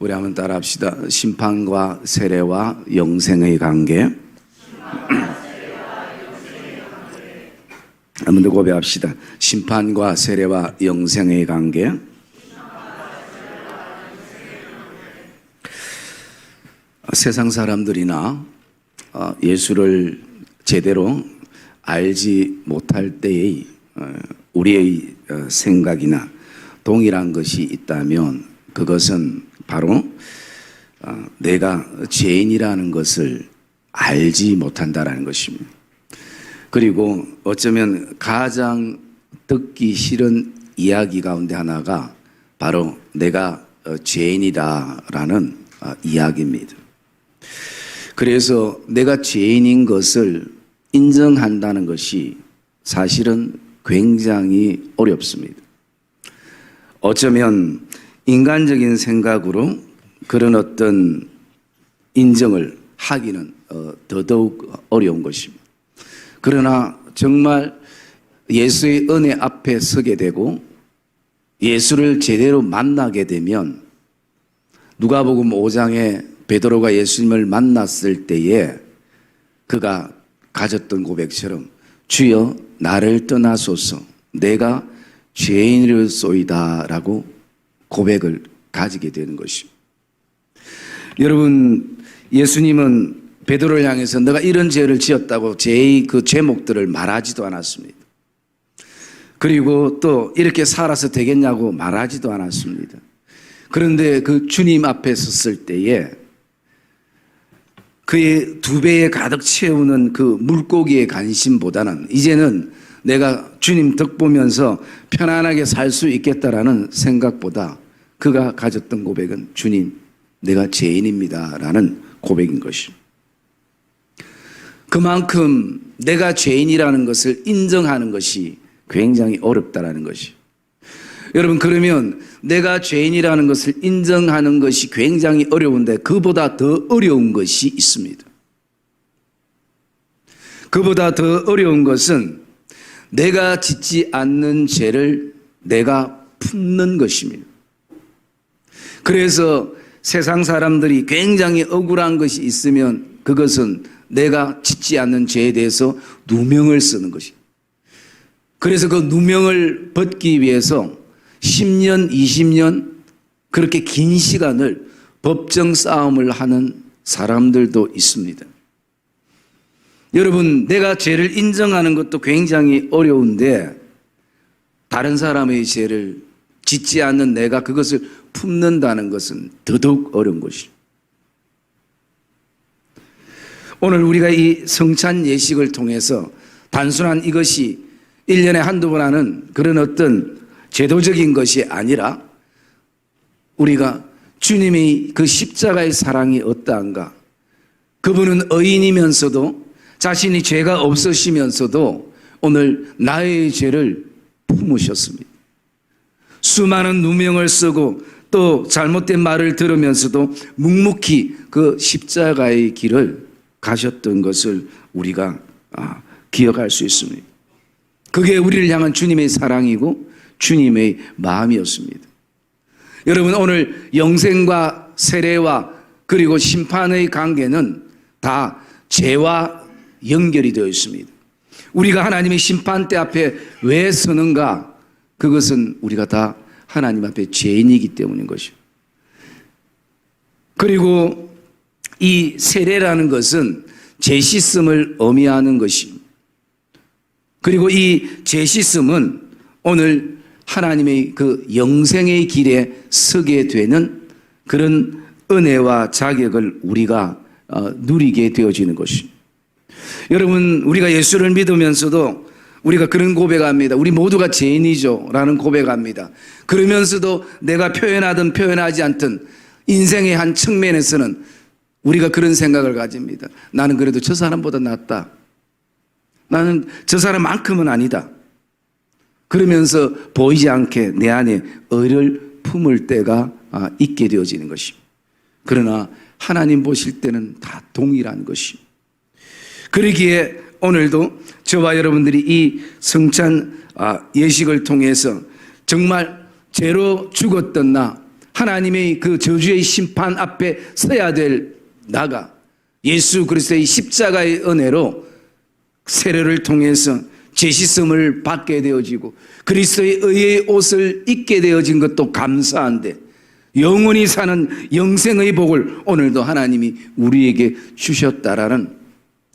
우리 한번 따라 합시다. 심판과 세례와 영생의 관계. 한번 더 고백합시다. 심판과 세례와 영생의 관계. 세상 사람들이나 어, 예수를 제대로 알지 못할 때의 어, 우리의 어, 생각이나 동일한 것이 있다면 그것은 바로 어, 내가 죄인이라는 것을 알지 못한다라는 것입니다. 그리고 어쩌면 가장 듣기 싫은 이야기 가운데 하나가 바로 내가 어, 죄인이다라는 어, 이야기입니다. 그래서 내가 죄인인 것을 인정한다는 것이 사실은 굉장히 어렵습니다. 어쩌면 인간적인 생각으로 그런 어떤 인정을 하기는 어, 더더욱 어려운 것입니다. 그러나 정말 예수의 은혜 앞에 서게 되고 예수를 제대로 만나게 되면 누가복음 5장에 베드로가 예수님을 만났을 때에 그가 가졌던 고백처럼 주여 나를 떠나소서 내가 죄인이로소이다라고 고백을 가지게 되는 것입니다. 여러분 예수님은 베드로를 향해서 내가 이런 죄를 지었다고 제의 그 제목들을 말하지도 않았습니다. 그리고 또 이렇게 살아서 되겠냐고 말하지도 않았습니다. 그런데 그 주님 앞에 섰을 때에 그의 두 배에 가득 채우는 그 물고기의 관심보다는 이제는 내가 주님 덕 보면서 편안하게 살 수 있겠다라는 생각보다 그가 가졌던 고백은 주님, 내가 죄인입니다 라는 고백인 것입니다. 그만큼 내가 죄인이라는 것을 인정하는 것이 굉장히 어렵다라는 것이. 여러분 그러면 내가 죄인이라는 것을 인정하는 것이 굉장히 어려운데 그보다 더 어려운 것이 있습니다. 그보다 더 어려운 것은 내가 짓지 않는 죄를 내가 품는 것입니다. 그래서 세상 사람들이 굉장히 억울한 것이 있으면 그것은 내가 짓지 않는 죄에 대해서 누명을 쓰는 것이. 그래서 그 누명을 벗기 위해서 10년, 20년 그렇게 긴 시간을 법정 싸움을 하는 사람들도 있습니다. 여러분, 내가 죄를 인정하는 것도 굉장히 어려운데 다른 사람의 죄를 짓지 않는 내가 그것을 품는다는 것은 더더욱 어려운 것이죠. 오늘 우리가 이 성찬 예식을 통해서 단순한 이것이 1년에 한두 번 하는 그런 어떤 제도적인 것이 아니라 우리가 주님의 그 십자가의 사랑이 어떠한가? 그분은 의인이면서도 자신이 죄가 없으시면서도 오늘 나의 죄를 품으셨습니다. 수많은 누명을 쓰고 또 잘못된 말을 들으면서도 묵묵히 그 십자가의 길을 가셨던 것을 우리가 아, 기억할 수 있습니다. 그게 우리를 향한 주님의 사랑이고 주님의 마음이었습니다. 여러분 오늘 영생과 세례와 그리고 심판의 관계는 다 죄와 연결이 되어 있습니다. 우리가 하나님의 심판대 앞에 왜 서는가? 그것은 우리가 다 하나님 앞에 죄인이기 때문인 것이요. 그리고 이 세례라는 것은 죄 씻음을 의미하는 것입니다. 그리고 이죄 씻음은 오늘 하나님의 그 영생의 길에 서게 되는 그런 은혜와 자격을 우리가 어, 누리게 되어지는 것입니다. 여러분, 우리가 예수를 믿으면서도 우리가 그런 고백합니다. 우리 모두가 죄인이죠. 라는 고백합니다. 그러면서도 내가 표현하든 표현하지 않든 인생의 한 측면에서는 우리가 그런 생각을 가집니다. 나는 그래도 저 사람보다 낫다. 나는 저 사람만큼은 아니다. 그러면서 보이지 않게 내 안에 의를 품을 때가 아, 있게 되어지는 것입니다. 그러나 하나님 보실 때는 다 동일한 것입니다. 그러기에 오늘도 저와 여러분들이 이 성찬 아, 예식을 통해서 정말 죄로 죽었던 나 하나님의 그 저주의 심판 앞에 서야 될 나가 예수 그리스도의 십자가의 은혜로 세례를 통해서 제시성을 받게 되어지고 그리스도의 의의 옷을 입게 되어진 것도 감사한데 영원히 사는 영생의 복을 오늘도 하나님이 우리에게 주셨다라는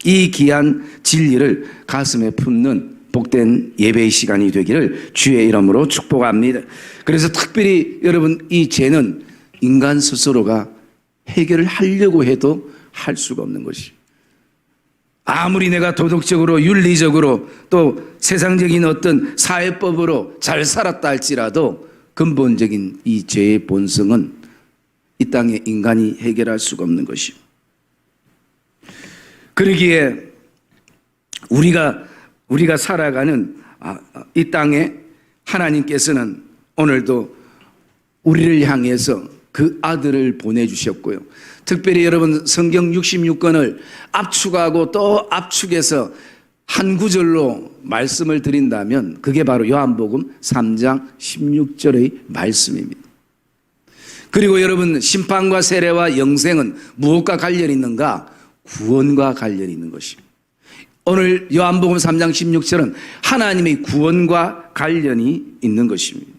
이 귀한 진리를 가슴에 품는 복된 예배의 시간이 되기를 주의 이름으로 축복합니다. 그래서 특별히 여러분 이 죄는 인간 스스로가 해결을 하려고 해도 할 수가 없는 것이. 아무리 내가 도덕적으로 윤리적으로 또 세상적인 어떤 사회법으로 잘 살았다 할지라도 근본적인 이 죄의 본성은 이 땅에 인간이 해결할 수가 없는 것이. 그러기에 우리가 우리가 살아가는 아, 아, 이 땅에 하나님께서는 오늘도 우리를 향해서 그 아들을 보내주셨고요. 특별히 여러분 성경 66권을 압축하고 또 압축해서 한 구절로 말씀을 드린다면 그게 바로 요한복음 3장 16절의 말씀입니다. 그리고 여러분 심판과 세례와 영생은 무엇과 관련이 있는가? 구원과 관련이 있는 것입니다. 오늘 요한복음 3장 16절은 하나님의 구원과 관련이 있는 것입니다.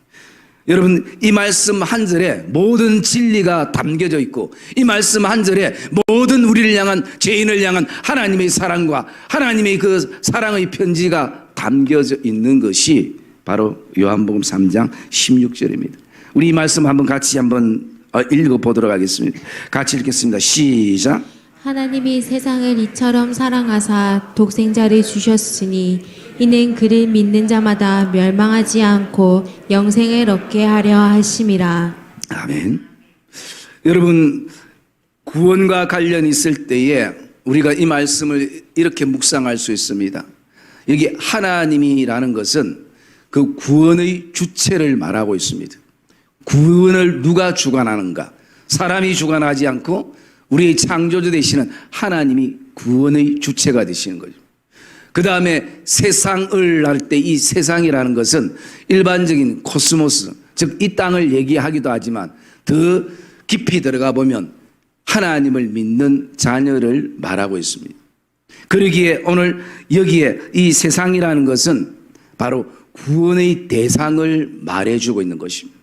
여러분 이 말씀 한 절에 모든 진리가 담겨져 있고 이 말씀 한 절에 모든 우리를 향한 죄인을 향한 하나님의 사랑과 하나님의 그 사랑의 편지가 담겨져 있는 것이 바로 요한복음 3장 16절입니다. 우리 이 말씀 한번 같이 한번 어, 읽어 보도록 하겠습니다. 같이 읽겠습니다. 시작. 하나님이 세상을 이처럼 사랑하사 독생자를 주셨으니 이는 그를 믿는 자마다 멸망하지 않고 영생을 얻게 하려 하심이라. 아멘. 여러분 구원과 관련 있을 때에 우리가 이 말씀을 이렇게 묵상할 수 있습니다. 여기 하나님이라는 것은 그 구원의 주체를 말하고 있습니다. 구원을 누가 주관하는가? 사람이 주관하지 않고 우리의 창조주 되시는 하나님이 구원의 주체가 되시는 거죠. 그 다음에 세상을 할 때 이 세상이라는 것은 일반적인 코스모스, 즉 이 땅을 얘기하기도 하지만 더 깊이 들어가 보면 하나님을 믿는 자녀를 말하고 있습니다. 그러기에 오늘 여기에 이 세상이라는 것은 바로 구원의 대상을 말해주고 있는 것입니다.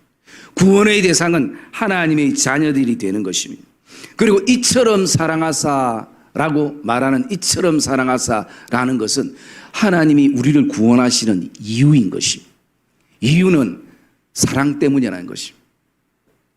구원의 대상은 하나님의 자녀들이 되는 것입니다. 그리고 이처럼 사랑하사라고 말하는 이처럼 사랑하사라는 것은 하나님이 우리를 구원하시는 이유인 것입니다. 이유는 사랑 때문이라는 것입니다.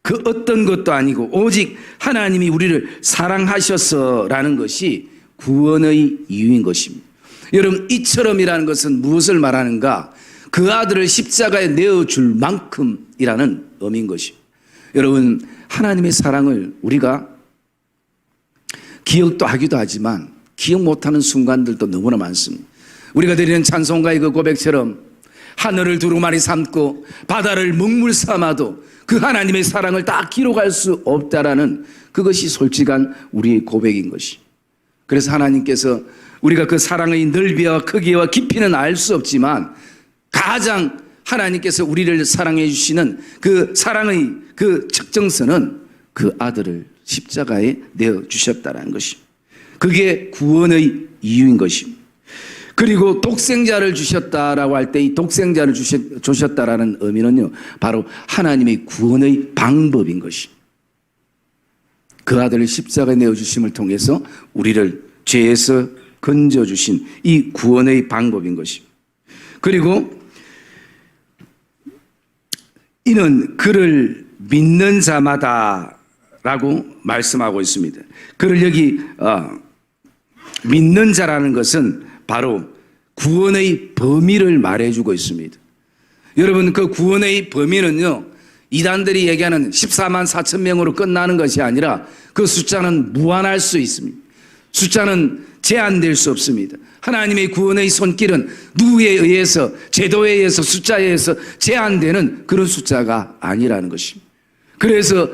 그 어떤 것도 아니고 오직 하나님이 우리를 사랑하셔서라는 것이 구원의 이유인 것입니다. 여러분 이처럼이라는 것은 무엇을 말하는가? 그 아들을 십자가에 내어 줄 만큼이라는 의미인 것입니다. 여러분 하나님의 사랑을 우리가 기억도 하기도 하지만 기억 못하는 순간들도 너무나 많습니다. 우리가 드리는 찬송가의 그 고백처럼 하늘을 두루마리 삼고 바다를 먹물 삼아도 그 하나님의 사랑을 다 기록할 수 없다라는 그것이 솔직한 우리의 고백인 것이. 그래서 하나님께서 우리가 그 사랑의 넓이와 크기와 깊이는 알 수 없지만 가장 하나님께서 우리를 사랑해 주시는 그 사랑의 그 측정선은 그 아들을 십자가에 내어 주셨다라는 것입니다. 그게 구원의 이유인 것입니다. 그리고 독생자를 주셨다라고 할 때 이 독생자를 주셨, 주셨다라는 의미는요, 바로 하나님의 구원의 방법인 것이. 그 아들을 십자가에 내어주심을 통해서 우리를 죄에서 건져주신 이 구원의 방법인 것이. 그리고 이는 그를 믿는 자마다라고 말씀하고 있습니다. 그를 여기 어, 믿는 자라는 것은 바로 구원의 범위를 말해주고 있습니다. 여러분 그 구원의 범위는요 이단들이 얘기하는 14만 4천 명으로 끝나는 것이 아니라 그 숫자는 무한할 수 있습니다. 숫자는 제한될 수 없습니다. 하나님의 구원의 손길은 누구에 의해서 제도에 의해서 숫자에 의해서 제한되는 그런 숫자가 아니라는 것입니다. 그래서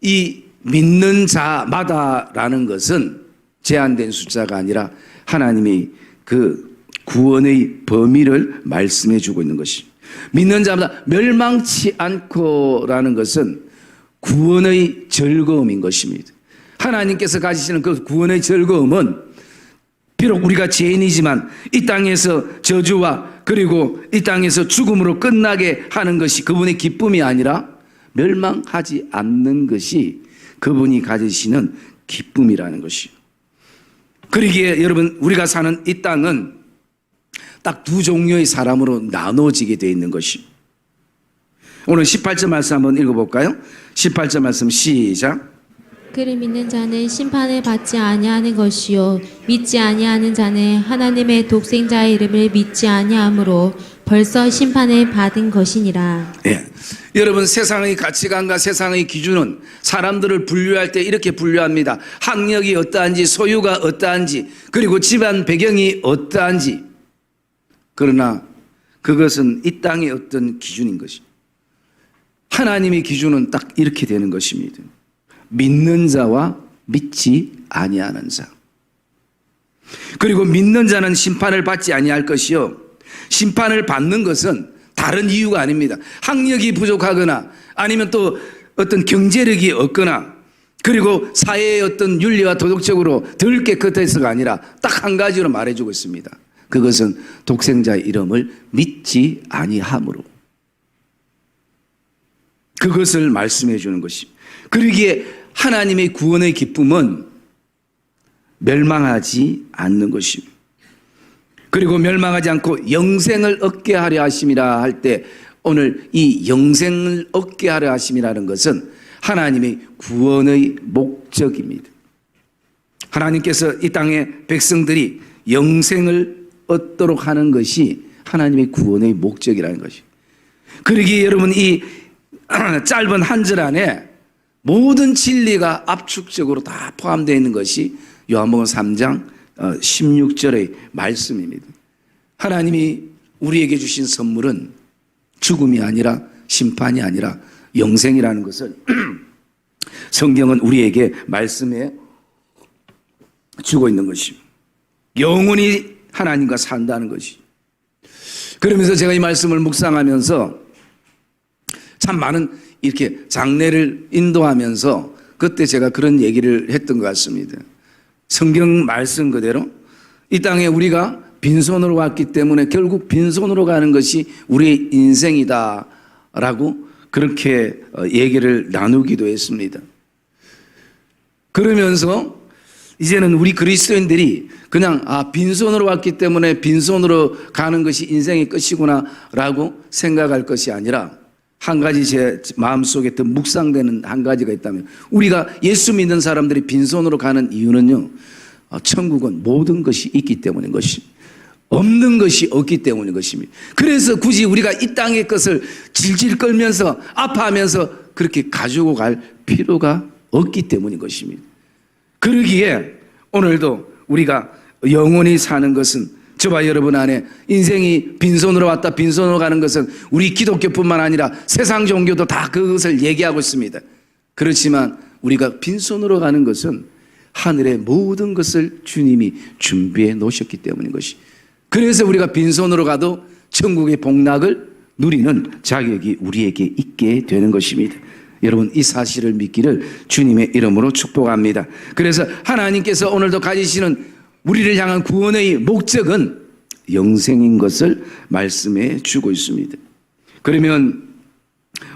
이 믿는 자마다라는 것은 제한된 숫자가 아니라 하나님의 그 구원의 범위를 말씀해 주고 있는 것이 믿는 자마다 멸망치 않고라는 것은 구원의 즐거움인 것입니다. 하나님께서 가지시는 그 구원의 즐거움은 비록 우리가 죄인이지만 이 땅에서 저주와 그리고 이 땅에서 죽음으로 끝나게 하는 것이 그분의 기쁨이 아니라 멸망하지 않는 것이 그분이 가지시는 기쁨이라는 것이요. 그러기에 여러분 우리가 사는 이 땅은 딱 두 종류의 사람으로 나눠지게 되어 있는 것이. 오늘 18절 말씀 한번 읽어볼까요? 18절 말씀 시작. 그를 믿는 자는 심판을 받지 아니하는 것이요 믿지 아니하는 자는 하나님의 독생자의 이름을 믿지 아니하므로 벌써 심판을 받은 것이니라. 예. 여러분 세상의 가치관과 세상의 기준은 사람들을 분류할 때 이렇게 분류합니다. 학력이 어떠한지, 소유가 어떠한지, 그리고 집안 배경이 어떠한지. 그러나 그것은 이 땅의 어떤 기준인 것이. 하나님의 기준은 딱 이렇게 되는 것입니다. 믿는 자와 믿지 아니하는 자. 그리고 믿는 자는 심판을 받지 아니할 것이요. 심판을 받는 것은 다른 이유가 아닙니다. 학력이 부족하거나 아니면 또 어떤 경제력이 없거나 그리고 사회의 어떤 윤리와 도덕적으로 덜 깨끗해서가 아니라 딱 한 가지로 말해주고 있습니다. 그것은 독생자의 이름을 믿지 아니함으로. 그것을 말씀해 주는 것입니다. 그러기에 하나님의 구원의 기쁨은 멸망하지 않는 것입니다. 그리고 멸망하지 않고 영생을 얻게 하려 하심이라 할 때 오늘 이 영생을 얻게 하려 하심이라는 것은 하나님의 구원의 목적입니다. 하나님께서 이 땅의 백성들이 영생을 얻도록 하는 것이 하나님의 구원의 목적이라는 것이. 그러기에 여러분 이 짧은 한 절 안에 모든 진리가 압축적으로 다 포함되어 있는 것이 요한복음 3장 16절의 말씀입니다. 하나님이 우리에게 주신 선물은 죽음이 아니라 심판이 아니라 영생이라는 것을 성경은 우리에게 말씀해 주고 있는 것입니다. 영원히 하나님과 산다는 것이. 그러면서 제가 이 말씀을 묵상하면서 참 많은 이렇게 장례를 인도하면서 그때 제가 그런 얘기를 했던 것 같습니다. 성경 말씀 그대로 이 땅에 우리가 빈손으로 왔기 때문에 결국 빈손으로 가는 것이 우리의 인생이다 라고 그렇게 어, 얘기를 나누기도 했습니다. 그러면서 이제는 우리 그리스도인들이 그냥 아 빈손으로 왔기 때문에 빈손으로 가는 것이 인생의 끝이구나라고 생각할 것이 아니라 한 가지 제 마음속에 더 묵상되는 한 가지가 있다면 우리가 예수 믿는 사람들이 빈손으로 가는 이유는요. 어, 천국은 모든 것이 있기 때문인 것이 없는 것이 없기 때문인 것입니다. 그래서 굳이 우리가 이 땅의 것을 질질 끌면서 아파하면서 그렇게 가지고 갈 필요가 없기 때문인 것입니다. 그러기에 오늘도 우리가 영원히 사는 것은 저와 여러분 안에 인생이 빈손으로 왔다 빈손으로 가는 것은 우리 기독교뿐만 아니라 세상 종교도 다 그것을 얘기하고 있습니다. 그렇지만 우리가 빈손으로 가는 것은 하늘의 모든 것을 주님이 준비해 놓으셨기 때문인 것이. 그래서 우리가 빈손으로 가도 천국의 복락을 누리는 자격이 우리에게 있게 되는 것입니다. 여러분 이 사실을 믿기를 주님의 이름으로 축복합니다. 그래서 하나님께서 오늘도 가지시는 우리를 향한 구원의 목적은 영생인 것을 말씀해 주고 있습니다. 그러면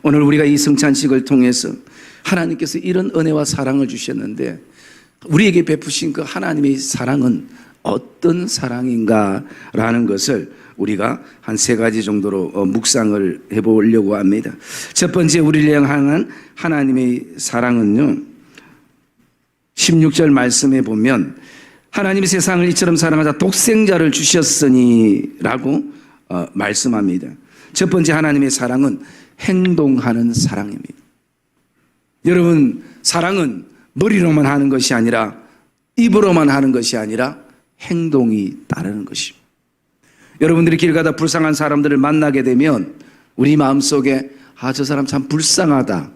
오늘 우리가 이 성찬식을 통해서 하나님께서 이런 은혜와 사랑을 주셨는데 우리에게 베푸신 그 하나님의 사랑은 어떤 사랑인가라는 것을 우리가 한 세 가지 정도로 어, 묵상을 해보려고 합니다. 첫 번째 우리를 향한 하나님의 사랑은요. 16절 말씀에 보면 하나님이 세상을 이처럼 사랑하자 독생자를 주셨으니라고 어, 말씀합니다. 첫 번째 하나님의 사랑은 행동하는 사랑입니다. 여러분 사랑은 머리로만 하는 것이 아니라 입으로만 하는 것이 아니라 행동이 따르는 것입니다. 여러분들이 길 가다 불쌍한 사람들을 만나게 되면 우리 마음속에 아, 저 사람 참 불쌍하다.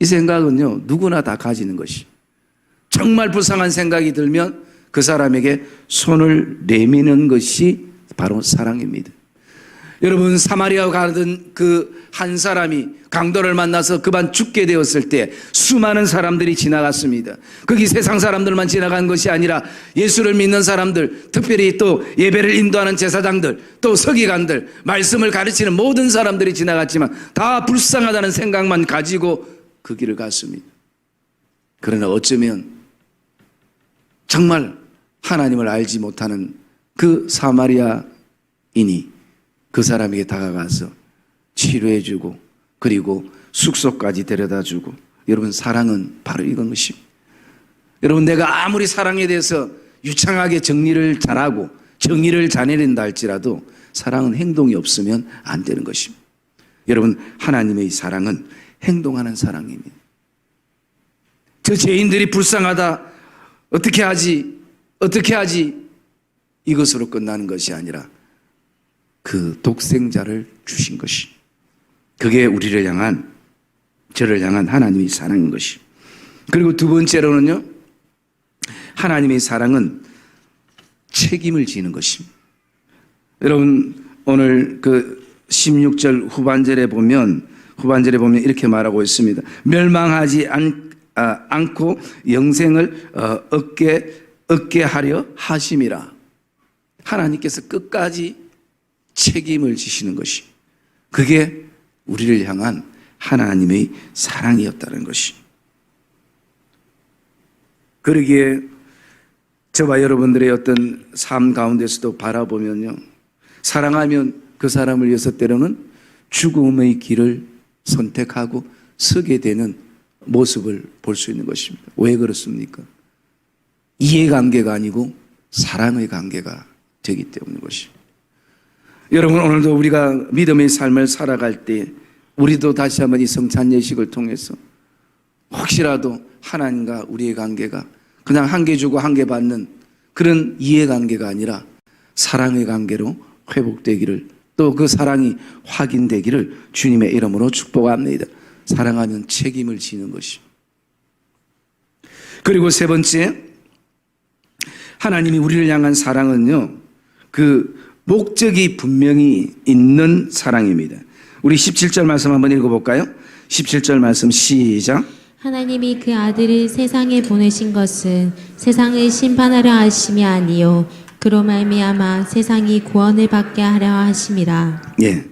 이 생각은요, 누구나 다 가지는 것이. 정말 불쌍한 생각이 들면 그 사람에게 손을 내미는 것이 바로 사랑입니다. 여러분 사마리아 가던 그 한 사람이 강도를 만나서 그만 죽게 되었을 때 수많은 사람들이 지나갔습니다. 거기 세상 사람들만 지나간 것이 아니라 예수를 믿는 사람들, 특별히 또 예배를 인도하는 제사장들, 또 서기관들, 말씀을 가르치는 모든 사람들이 지나갔지만 다 불쌍하다는 생각만 가지고 그 길을 갔습니다. 그러나 어쩌면 정말 하나님을 알지 못하는 그 사마리아인이 그 사람에게 다가가서 치료해 주고 그리고 숙소까지 데려다 주고 여러분 사랑은 바로 이건 것입니다. 여러분 내가 아무리 사랑에 대해서 유창하게 정리를 잘하고 정의를 잘해낸다 할지라도 사랑은 행동이 없으면 안 되는 것입니다. 여러분 하나님의 사랑은 행동하는 사랑입니다. 저 죄인들이 불쌍하다 어떻게 하지 어떻게 하지 이것으로 끝나는 것이 아니라 그 독생자를 주신 것이 그게 우리를 향한 저를 향한 하나님의 사랑인 것이 그리고 두 번째로는요 하나님의 사랑은 책임을 지는 것입니다. 여러분 오늘 그 16절 후반절에 보면 후반절에 보면 이렇게 말하고 있습니다. 멸망하지 않, 아, 않고 영생을 어, 얻게 얻게 하려 하심이라. 하나님께서 끝까지 책임을 지시는 것이 그게 우리를 향한 하나님의 사랑이었다는 것이. 그러기에 저와 여러분들의 어떤 삶 가운데서도 바라보면요. 사랑하면 그 사람을 위해서 때로는 죽음의 길을 선택하고 서게 되는 모습을 볼 수 있는 것입니다. 왜 그렇습니까? 이해관계가 아니고 사랑의 관계가 되기 때문인 것입니다. 여러분 오늘도 우리가 믿음의 삶을 살아갈 때 우리도 다시 한번 이 성찬 예식을 통해서 혹시라도 하나님과 우리의 관계가 그냥 한 개 주고 한 개 받는 그런 이해관계가 아니라 사랑의 관계로 회복되기를 또 그 사랑이 확인되기를 주님의 이름으로 축복합니다. 사랑하면 책임을 지는 것이. 그리고 세 번째, 하나님이 우리를 향한 사랑은요, 그 목적이 분명히 있는 사랑입니다. 우리 17절 말씀 한번 읽어볼까요? 17절 말씀 시작. 하나님이 그 아들을 세상에 보내신 것은 세상을 심판하려 하심이 아니요 그로 말미암아 세상이 구원을 받게 하려 하심이라. 예.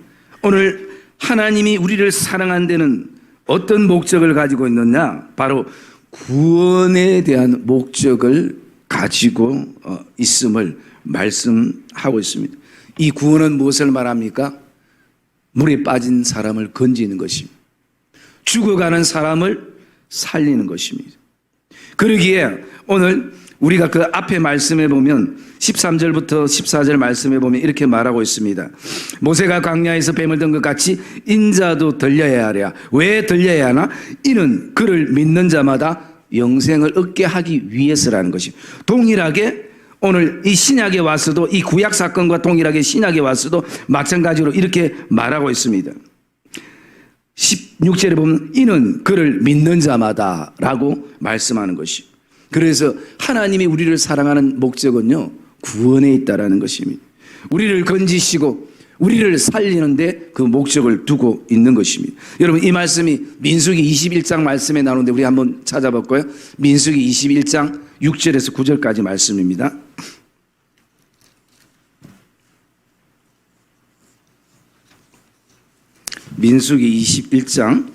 오늘 하나님이 우리를 사랑한 데는 어떤 목적을 가지고 있느냐? 바로 구원에 대한 목적을 가지고 어, 있음을 말씀하고 있습니다. 이 구원은 무엇을 말합니까? 물에 빠진 사람을 건지는 것입니다. 죽어가는 사람을 살리는 것입니다. 그러기에 오늘 우리가 그 앞에 말씀에 보면 13절부터 14절 말씀에 보면 이렇게 말하고 있습니다. 모세가 광야에서 뱀을 든 것 같이 인자도 들려야 하랴. 왜 들려야 하나? 이는 그를 믿는 자마다 영생을 얻게 하기 위해서라는 것이 동일하게 오늘 이 신약에 와서도 이 구약 사건과 동일하게 신약에 와서도 마찬가지로 이렇게 말하고 있습니다. 16절에 보면 이는 그를 믿는 자마다라고 말씀하는 것이. 그래서 하나님이 우리를 사랑하는 목적은요 구원에 있다라는 것입니다. 우리를 건지시고 우리를 살리는데 그 목적을 두고 있는 것입니다. 여러분 이 말씀이 민수기 21장 말씀에 나오는데 우리 한번 찾아볼까요? 민수기 21장 6절에서 9절까지 말씀입니다. 민수기 21장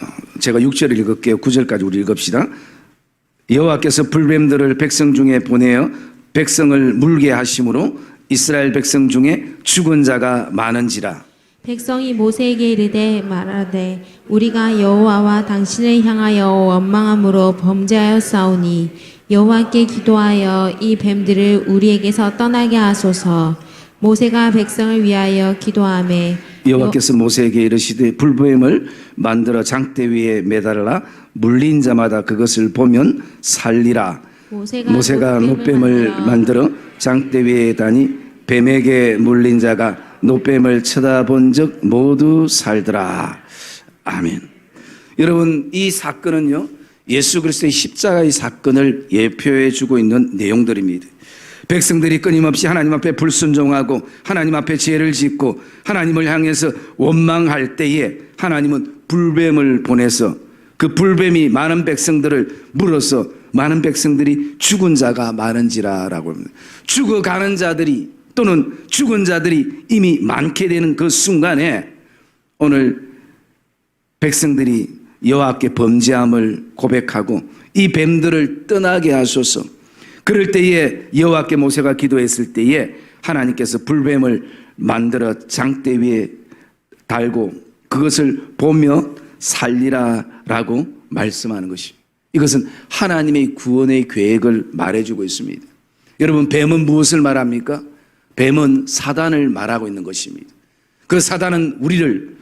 어, 제가 6절을 읽을게요. 9절까지 우리 읽읍시다. 여호와께서 불뱀들을 백성 중에 보내어 백성을 물게 하심으로 이스라엘 백성 중에 죽은 자가 많은지라. 백성이 모세에게 이르되 말하되 우리가 여호와와 당신을 향하여 원망함으로 범죄하였사오니 여호와께 기도하여 이 뱀들을 우리에게서 떠나게 하소서. 모세가 백성을 위하여 기도하매 여호와께서 모세에게 이르시되 불뱀을 만들어 장대 위에 매달라 물린 자마다 그것을 보면 살리라. 모세가, 모세가 노뱀을 만들어 장대 위에 다니 뱀에게 물린 자가 노뱀을 쳐다본 적 모두 살더라. 아멘. 여러분 이 사건은요 예수 그리스도의 십자가의 사건을 예표해 주고 있는 내용들입니다. 백성들이 끊임없이 하나님 앞에 불순종하고 하나님 앞에 죄를 짓고 하나님을 향해서 원망할 때에 하나님은 불뱀을 보내서 그 불뱀이 많은 백성들을 물어서 많은 백성들이 죽은 자가 많은지라라고 합니다. 죽어가는 자들이 또는 죽은 자들이 이미 많게 되는 그 순간에 오늘 백성들이 여호와께 범죄함을 고백하고 이 뱀들을 떠나게 하소서. 그럴 때에 여호와께 모세가 기도했을 때에 하나님께서 불뱀을 만들어 장대 위에 달고 그것을 보며 살리라라고 말씀하는 것이. 이것은 하나님의 구원의 계획을 말해주고 있습니다. 여러분 뱀은 무엇을 말합니까? 뱀은 사단을 말하고 있는 것입니다. 그 사단은 우리를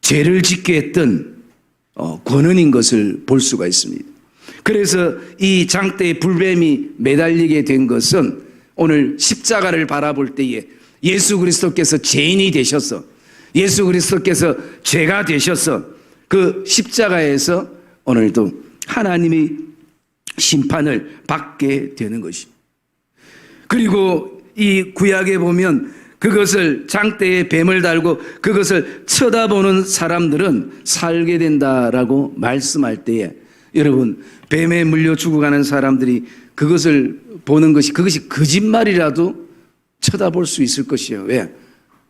죄를 짓게 했던 어, 권원인 것을 볼 수가 있습니다. 그래서 이 장대에 불뱀이 매달리게 된 것은 오늘 십자가를 바라볼 때에 예수 그리스도께서 죄인이 되셔서 예수 그리스도께서 죄가 되셔서 그 십자가에서 오늘도 하나님의 심판을 받게 되는 것입니다. 그리고 이 구약에 보면 그것을 장대에 뱀을 달고 그것을 쳐다보는 사람들은 살게 된다라고 말씀할 때에 여러분 뱀에 물려 죽어가는 사람들이 그것을 보는 것이 그것이 거짓말이라도 쳐다볼 수 있을 것이에요. 왜?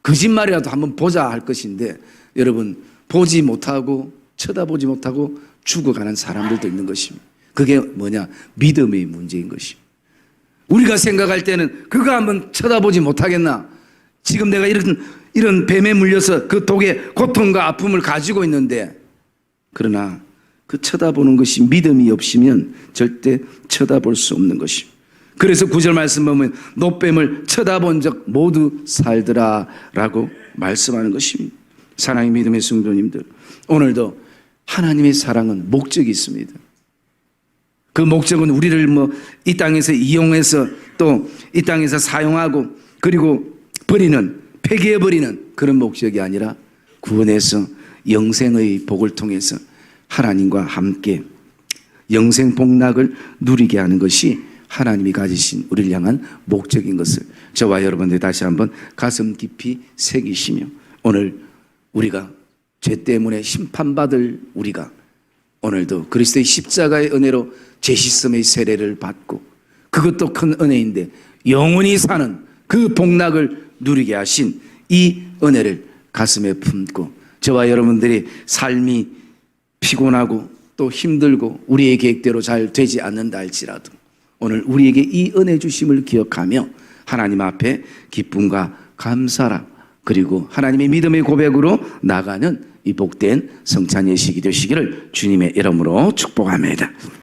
거짓말이라도 한번 보자 할 것인데 여러분 보지 못하고 쳐다보지 못하고 죽어가는 사람들도 있는 것입니다. 그게 뭐냐? 믿음의 문제인 것입니다. 우리가 생각할 때는 그거 한번 쳐다보지 못하겠나? 지금 내가 이런, 이런 뱀에 물려서 그 독의 고통과 아픔을 가지고 있는데, 그러나 그 쳐다보는 것이 믿음이 없으면 절대 쳐다볼 수 없는 것입니다. 그래서 구절 말씀 보면 노뱀을 쳐다본 적 모두 살더라 라고 말씀하는 것입니다. 사랑의 믿음의 성도님들, 오늘도 하나님의 사랑은 목적이 있습니다. 그 목적은 우리를 뭐 이 땅에서 이용해서 또 이 땅에서 사용하고 그리고 버리는 폐기해 버리는 그런 목적이 아니라 구원해서 영생의 복을 통해서 하나님과 함께 영생 복락을 누리게 하는 것이 하나님이 가지신 우리를 향한 목적인 것을 저와 여러분들 다시 한번 가슴 깊이 새기시며 오늘 우리가 죄 때문에 심판받을 우리가 오늘도 그리스도의 십자가의 은혜로 죄 씻음의 세례를 받고 그것도 큰 은혜인데 영원히 사는 그 복락을 누리게 하신 이 은혜를 가슴에 품고 저와 여러분들이 삶이 피곤하고 또 힘들고 우리의 계획대로 잘 되지 않는다 할지라도 오늘 우리에게 이 은혜 주심을 기억하며 하나님 앞에 기쁨과 감사라 그리고 하나님의 믿음의 고백으로 나가는 이 복된 성찬 예식이 되시기를 주님의 이름으로 축복합니다.